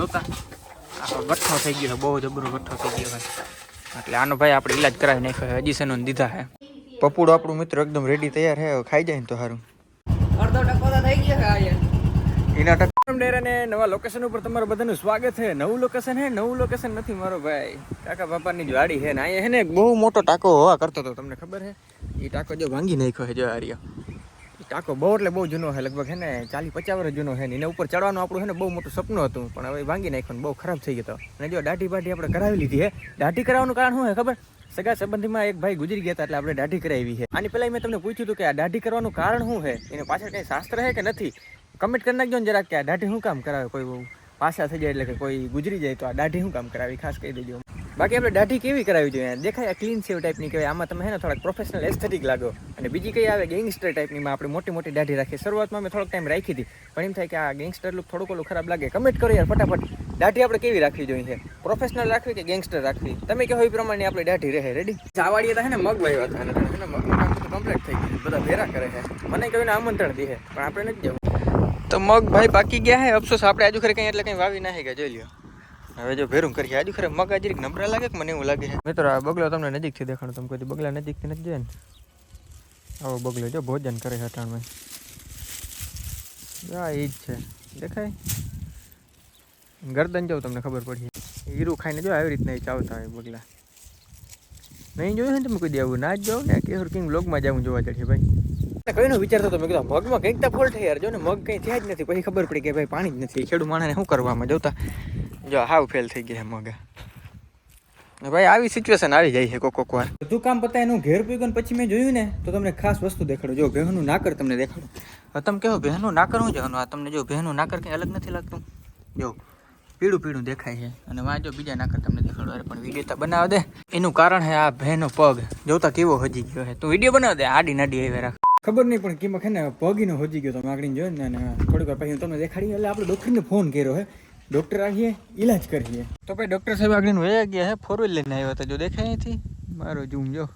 નહોતા આખો ગઠ્ઠો થઈ ગયો છે બહુ જબરો ગઠ્ઠો થઈ ગયો છે એટલે આનો ભાઈ આપણે ઈલાજ કરાવી નાખ્યો છે હજી સનું દીધા છે પપુડો આપણું મિત્ર એકદમ રેડી તૈયાર છે હવે ખાઈ જાય ને તો સારું અડધો ટકો તો થઈ ગયો છે અહીંયા એના ટકમ ડેરાને નવા લોકેશન ઉપર તમારું બધાનું સ્વાગત છે. નવું લોકેશન છે નવું લોકેશન નથી મારો ભાઈ. કાકા બાપાની જ વાડી છે ને અહીંયા છે ને એક બહુ મોટો ટાંકો હોવા કરતો હતો તમને ખબર છે એ ટાંકો જો ભાંગી નાખ્યો છે જો આર્યો. એ ટાંકો બહુ એટલે બહુ જૂનો છે, લગભગ હે ને ચાલીસ પચાસ વર્ષ જૂનો છે ને એના ઉપર ચડવાનું આપણું છે ને બહુ મોટું સપનું હતું, પણ હવે ભાંગી નાખ્યું ને બહુ ખરાબ થઈ ગયો અને જો દાઢી બાઢી આપણે કરાવી લીધી છે. દાઢી કરાવવાનું કારણ શું છે ખબર? સગા સંબંધીમાં એક ભાઈ ગુજરી ગયા હતા એટલે આપણે દાઢી કરાવી છે. આની પહેલા મેં તમને પૂછ્યું હતું કે આ દાઢી કરવાનું કારણ શું છે? એની પાછળ કંઈ શાસ્ત્ર છે કે નથી? કમેન્ટ કરી નાખજો ને જરાક કે આ દાઢી શું કામ કરાવે? કોઈ પાછા થઈ જાય એટલે કે કોઈ ગુજરી જાય તો આ દાઢી શું કામ કરાવી? ખાસ કહી દેજો. બાકી આપણે દાઢી કેવી કરાવી જોઈએ? દેખાય ક્લીન સેવ ટાઈપની કહેવાય. આમાં તમે હે ને થોડાક પ્રોફેશનલ એસ્થેટિક લાગો. અને બીજી કઈ આવે ગેંગસ્ટર ટાઈપની માં આપણે મોટી મોટી દાઢી રાખી શરૂઆતમાં મેં થોડોક ટાઈમ રાખી હતી. પણ એમ થાય કે આ ગેંગસ્ટર લુક થોડુંક ઓલું ખરાબ લાગે. કમેન્ટ કરો યાર ફટાફટ. દાઢી આપણે કેવી રાખવી જોઈએ પ્રોફેશનલ રાખવી કે ગેંગસ્ટર રાખવી? તમે કહો એ પ્રમાણે આપણે દાઢી રહે. રેડી ચાવાડીએ તો હે ને મગ વાવ્યા હતા. અને મગનું કામ કમ્પ્લીટ થઈ ગયું. બધા ભેરા કરે છે મને કહ્યું ને આમંત્રણ દે છે પણ આપણે નથી જવું. તો મગ ભાઈ બાકી ગયા હે? અફસોસ. આપણે આજુ ખરે કંઈ એટલે કંઈ વાવી નાખી ગયા જોઈ લ્યો. હવે જો ભેરું કરીએ આજુ ખરે મગા જરીક નબળા લાગે કે મને એવું લાગે છે? મિત્રો આ બગલો તમને નજીકથી દેખાણો તમે કોઈ બગલા નજીકથી નથી જોયા ને? આવો બગલો જો ભોજન કરે છે અટાણમાં. આ એ જ છે. દેખાય? ગરદન જાવ તમને ખબર પડી હીરું ખાઈને જો આવી રીતના એ ચાવતા હોય બગલા. નહીં જોયું ને તમે કોઈ દેવું ના જ જાઓ ને? કેહર કિંગ બ્લોગમાં જાઉં જોવા ચડીએ ભાઈ. કઈનો વિચારતો હતો મેં કીધું મગમાં કંઈક તો ફોલ્ટ યાર. જો ને મગ કંઈ થયા જ નથી પછી ખબર પડી કે ભાઈ પાણી જ નથી. ખેડૂત માણસને શું કરવામાં? જોતા જો હાવ ફેલ થઈ ગયા મગા. ભાઈ આવી સિચ્યુએશન આવી જાય છે કોક કોક વાર. બધું કામ પતાય એનું ઘેર પીગન પછી મેં જોયું ને તો તમને ખાસ વસ્તુ દેખાડો. જો ભેહનું નાકર તમને દેખાડો. તમે કહો ભેહનું નાકર હું જવાનું આ તમને જો ભેહનું નાકર કંઈ અલગ નથી લાગતું. જો પીળું પીળું દેખાય છે. અને વાંચો જો બીજા નાકર તમને દેખાડો. અરે પણ વીડિયો તો બનાવ દે. એનું કારણ છે આ ભેનો પગ. જોતા કેવો હજી ગયો છે. તું વીડિયો બનાવ દે. આડી નાડી આવી રાખ. ખબર નહીં પણ કિંમત છે ને પગીનો હજી ગયો તો માગણી જોયો ને અને થોડીક વાર પછી હું તમને દેખાડી એટલે આપણે ડોક્ટરને ફોન કર્યો હે ડૉક્ટર આવીએ ઈલાજ કરીએ. તો ભાઈ ડૉક્ટર સાહેબ આગળ વયા ગયા હે ફોર વ્હીલ લઈને આવ્યા હતા. જો દેખાય અહીંથી? મારો જૂમ જો.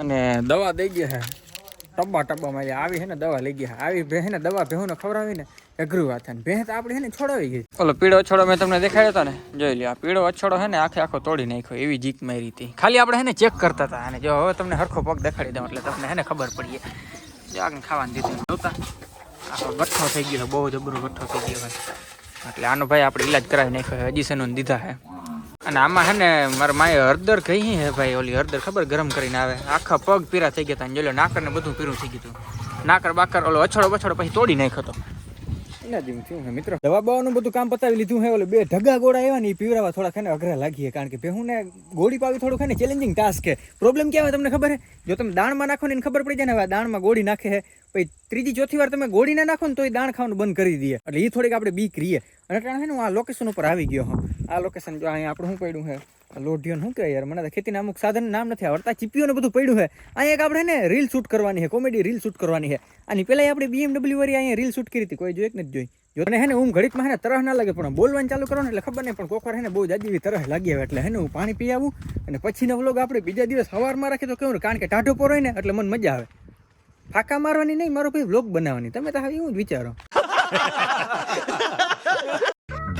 અને દવા દઈ ગયા હે. ટબ્બા ટબ્બામાં મારી આવી હે ને દવા લઈ ગયા આવી ભે ને દવા ભેહુને ખવડાવીને અઘરું વાત ને ભેહ તો આપણે હે ને છોડાવી ગઈ. ઓલો પીળો અછોડો મેં તમને દેખાડ્યો હતો ને? જોઈ લ્યો આ પીળો અછોડો હે ને આખે આખો તોડી નાખ્યો એવી જીક મારી હતી. ખાલી આપણે હે ને ચેક કરતા હતા અને જો હવે તમને હરખો પગ દેખાડી દઉં એટલે તમને હે ને ખબર પડીએ. જો આગળ ખાવાની દીધું. જોતા. આખો ગઠ્ઠો થઈ ગયો બહુ જબરો ગઠ્ઠો થઈ ગયો એટલે આનો ભાઈ આપણે ઈલાજ કરાવી નાખ્યો છે દીધા છે. અને આમાં હે ને, મારા માએ હળદર કહી હે ભાઈ, ઓલી હળદર ખબર ગરમ કરીને આવે. આખા પગ પીરા થઈ ગયા હતા અને જોઈ લો નાકર ને બધું પીરું થઈ ગયું નાકર બાકર, ઓલો અછડો બછડો પછી તોડી નાખ્યો હતો એના જેવું થયું હે મિત્રો. દવા બવાનું બધું કામ પતાવી લીધું હે, ઓલે બે ઢગા ગોળા આવ્યા ને એ પીવરાવા થોડા ખાને અઘરા લાગીએ કારણ કે ભેહું ને ગોળી પાવી થોડું ખાને ચેલેન્જિંગ ટાસ્ક છે પ્રોબ્લેમ ક્યાં હોય તમને ખબર છે જો તમે દાણમાં નાખો ને એને ખબર પડી જાય ને દાણમાં ગોળી નાખે છે પછી ત્રીજી, ચોથી વાર તમે ગોળી ના નાખો ને તો એ દાણ ખાવાનું બંધ કરી દે. એટલે એ થોડીક આપણે બીક રહીએ. અને કારણ હું આ લોકેશન ઉપર આવી ગયો હું આ લોકેશન જો અહીંયા આપણે શું પડ્યું છે? લોઢિયો શું કહેવાય યાર? મને ખેતીના અમુક સાધન નામ નથી આવડતા. ચીપીઓ ને બધું પડ્યું છે. અહીંયા એક આપણે ને રીલ શૂટ કરવાની છે. કોમેડી રીલ શૂટ કરવાની છે. આની પહેલાં આપણે બીએમડબલ્યુ વાળી અહીંયા રીલ શૂટ કરી હતી. કોઈ જોઈ નથી જોઈ? જો તને હે ને હું ઘડીકમાં હે ને તરહ ના લાગે, પણ બોલવાનું ચાલુ કરો ને એટલે ખબર નહીં, પણ કોકવાર હે ને, બહુ જાજી એવી તરહ લાગી આવે. એટલે હે ને, હું પાણી પી આવું. અને પછીનો વ્લોગ આપણે બીજા દિવસ સવારમાં રાખીએ તો કેવું કારણ કે ટાઢો પોરો હોય ને, એટલે મને મજા આવે. ફાકા મારવાની નહીં મારો ભાઈ વ્લોગ બનાવવાની. તમે તો હવે એવું જ વિચારો.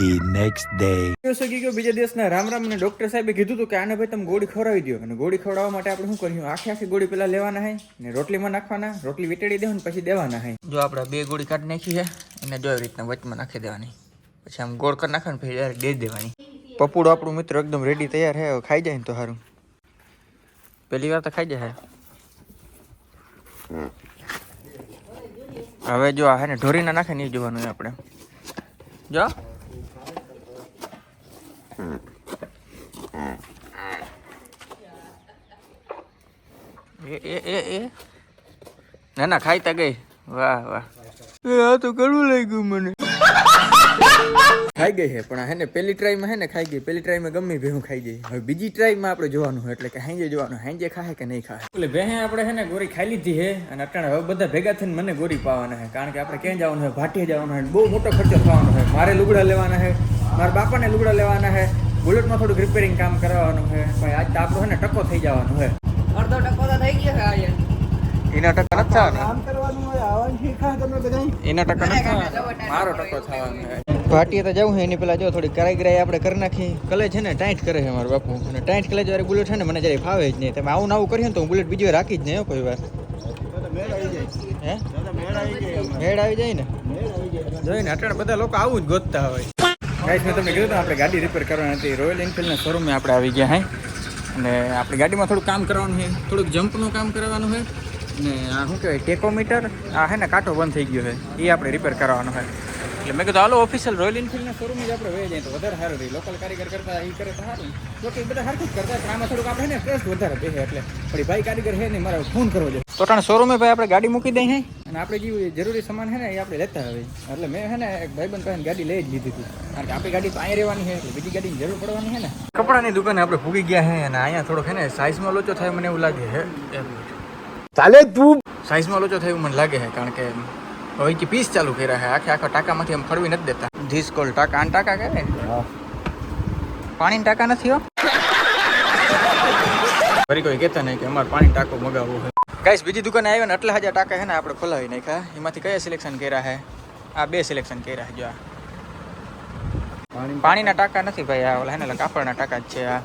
The next day. દિવસ ગયો બીજા દિવસના રામ રામ અને ડોક્ટર સાહેબે કીધું હતું કે આને ભાઈ તમે ગોળી ખવડાવી દો અને ગોળી ખવડાવવા માટે આપણે શું કર્યું? આખી આખી ગોળી પેલા લેવાના હે ને રોટલીમાં નાખવાના રોટલી વીટેડી દેવાની પછી દેવાના હે. જો આપણે બે ગોળી કાઢી નાખી છે અને જો એવી રીતના વચમાં નાખી દેવાની. પછી આમ ગોળ કરી નાખવાની પછી ડાયરેક્ટ દે દેવાની. પપુડો આપણું મિત્ર એકદમ રેડી તૈયાર હે હવે ખાઈ જાય ને તો સારું. પહેલી વાર તો ખાઈ જાય હવે જો આ ને ઢોરીને નાખે નહીં જોવાનું આપણે. જો. એ એ એ એ. ના ના, ખાઈ તા ગઈ. વાહ વાહ. એ, આ તો કડવું લાગ્યું મને. ખાઈ ગઈ છે પણ હે ને પેલી ટ્રાયમાં હે ને ખાઈ ગઈ પેલી ટ્રાયમાં ગમે ભેહું ખાઈ ગઈ. હવે બીજી ટ્રાયમાં આપણે જોવાનું હોય એટલે કે હાંજે જોવાનું હાંજે ખાય કે નહીં ખાય એટલે ભેહે આપણે હે ને ગોરી ખાઈ લીધી છે અને અટાણે હવે બધા ભેગા થઈને મને ગોરી પાવાના છે કારણ કે આપણે ક્યાં જવાનું હોય ભાટીએ જવાનું હોય બહુ મોટો ખર્ચો થવાનો હોય મારે લુગડા લેવાના છે મારા બાપાને લુગડા લેવાના છે બુલેટમાં થોડુંક રિપેરિંગ કામ કરવાનું છે ભાઈ આજ તો આપણો હે ને ટકો થઈ જવાનો છે અડધો ટકો તો થઈ ગયો છે અહીંયા એના ટકા નથી થવાના કામ કરવાનું હોય આવવાનું એના ટકા નથી. મારો ટકો થવાનો ભાટીએ તો જવું છે એની પેલા જો થોડી કરાઈ કરાઈ આપણે કરી નાખી. કલે છે ને ટાઈટ કરે છે મારો બાપુ. અને ટાઈટ કલે જ્યારે બુલેટ છે ને મને જ્યારે ફાવે જ નહીં. તમે આવું ને આવું કરીએ ને તો હું બુલેટ બીજી વાર રાખી જ નહીં કોઈ વાર. હે? મેળ આવી જાય ને. જોઈને અટાણે બધા લોકો આવું જ ગોતતા હોય. ગાઈસ મેં તમને કીધું હતું આપણે ગાડી રિપેર કરવાની હતી. રોયલ એન્ફિલ્ડના શોરૂમે આપણે આવી ગયા હે. અને આપણી ગાડીમાં થોડું કામ કરવાનું છે. થોડુંક જમ્પનું કામ કરવાનું છે. ને આ શું કહેવાય ટેકોમીટર? આ હે ને કાંટો બંધ થઈ ગયો છે. એ આપણે રિપેર કરવાનો છે. એટલે મેં કીધું હાલો ઓફિશિયલ રોયલ એન્ફિલ્ડના શોરૂમ જ આપણે વહી જાય તો વધારે સારું રહી. લોકલ કારીગર કરતા એ કરે તો સારું. જો કે બધા સરખું જ કરતા આમાં થોડુંક આપણે ને ટ્રસ્ટ વધારે બેસે એટલે. પણ ભાઈ કારીગર છે ને મારે ફોન કરવો જોઈએ તો ટાણે શોરૂમે ભાઈ આપણે ગાડી મૂકી દઈએ હે? અને આપણે જે જરૂરી સામાન છે ને એ આપણે લેતા હવે એટલે મેં છે ને એક ભાઈબંધ પાસે ગાડી લઈ જ લીધી હતી. કારણ કે આપણી ગાડી તો અહીંયા રહેવાની છે એટલે બીજી ગાડીની જરૂર પડવાની છે ને. કપડાની દુકાને આપણે ભૂગી ગયા છે અને અહીંયા થોડોક છે ને સાઇઝમાં લોચો થાય મને એવું લાગે છે ચાલે તું? સાઇઝમાં લોચો થયું મને લાગે છે કારણ કે હવે કે પીસ ચાલુ કર્યા છે આખે આખા ટાંકામાંથી એમ ફરવી નથી દેતા. ધીસ કોલ ટાંકા આન ટાંકા કહેવાય પાણીના ટાંકા નથી હો. ફરી કોઈ કહેતા નહીં કે અમારે પાણી ટાંકો મગાવવું છે. ગાઈસ બીજી દુકાને આવ્યો ને આટલા હજાર ટાંકા છે ને આપણે ખોલાવી નાખ્યા. એમાંથી કયા સિલેક્શન કર્યા છે? આ બે સિલેક્શન કર્યા છે જો આ. પાણીના ટાંકા નથી ભાઈ આ ઓલા હે ને કાપડના ટાંકા જ છે આ.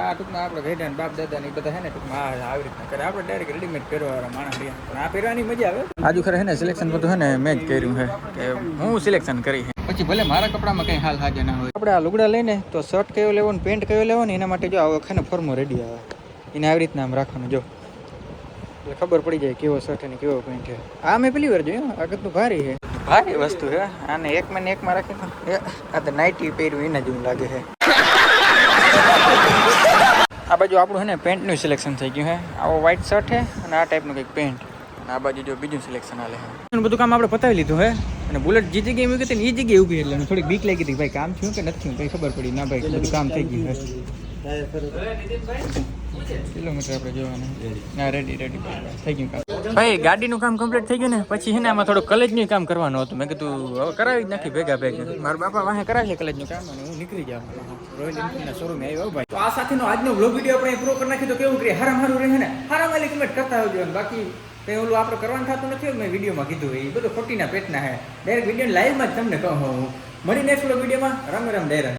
આ ટૂંકમાં આપણે ઘેડા ને બાપ દાદા ને બધા હે ને ટૂંકમાં આ આવી રીતના કરે. આપણે ડાયરેક્ટ રેડીમેડ પહેરવાવાળા માણસ રહ્યા. પણ આ પહેરવાની મજા આવે. આજુ ખરે હે ને સિલેક્શન બધું હે ને મેં જ કર્યું હે કે હું સિલેક્શન કરી પછી ભલે મારા કપડામાં કંઈ હાલ હાજર ના હોય. આપણે આ લુગડા લઈને તો શર્ટ કયો લેવો ને પેન્ટ કયો લેવો ને એના માટે જો આવો છે ને ફોર્મો રેડી આવે. એને આવી રીતના આમ રાખવાનું જો. એટલે ખબર પડી જાય કેવો શર્ટ અને કેવો પેન્ટ છે. આ મેં પેલી વાર જોયું આગળ તો ભારી છે. ભારી વસ્તુ છે. આને એક માં ને એકમાં રાખી આ તો નાઇટી પહેર્યું એના જેવું લાગે છે. આ બાજુ આપણું છે ને પેન્ટનું સિલેક્શન થઈ ગયું હે આવો વ્હાઇટ શર્ટ છે અને આ ટાઈપનું કંઈક પેન્ટ અને આ બાજુ જો બીજું સિલેક્શન હાલે છે. બધું કામ આપણે પતાવી લીધું હે અને બુલેટ જે જગ્યાએ મૂકી હતી એ જગ્યાએ ઊભી એટલે થોડીક બીક લાગી હતી ભાઈ કામ થયું કે નથી થયું કંઈ ખબર પડી. ના ભાઈ બધું કામ થઈ ગયું છે. કિલોમીટર આપણે જોવાનું. ના રેડી રેડી થઈ ગયું કામ. ભાઈ ગાડીનું કામ કમ્પ્લીટ થઈ ગયું ને? પછી છે ને આમાં થોડું કલેજનું કામ કરવાનું હતું. મેં કીધું હવે કરાવી જ નાખી ભેગા ભેગા. મારા બાપા વાહે કરાવી કલેજનું કામ અને હું નીકળી જાઉં. રોયલ એન્ફિલ્ડના શોરૂમે આવ્યો ભાઈ. આજનો વ્લોગ વીડિયો આપણે પૂરો કરી નાખી. તો કેવું કરીએ? હારું રહે ને? વાલી કમેન્ટ કરતા આવજો. બાકી કંઈ ઓલું આપણે કરવાનું થતું નથી મેં વિડીયોમાં કીધું એ બધું ખોટીના પેટના હે. ડાયરેક્ટ વીડિયો લાઈવમાં જ તમને કહું મળી નેક્સ્ટ વિડીયોમાં રમ રમ ડાયરા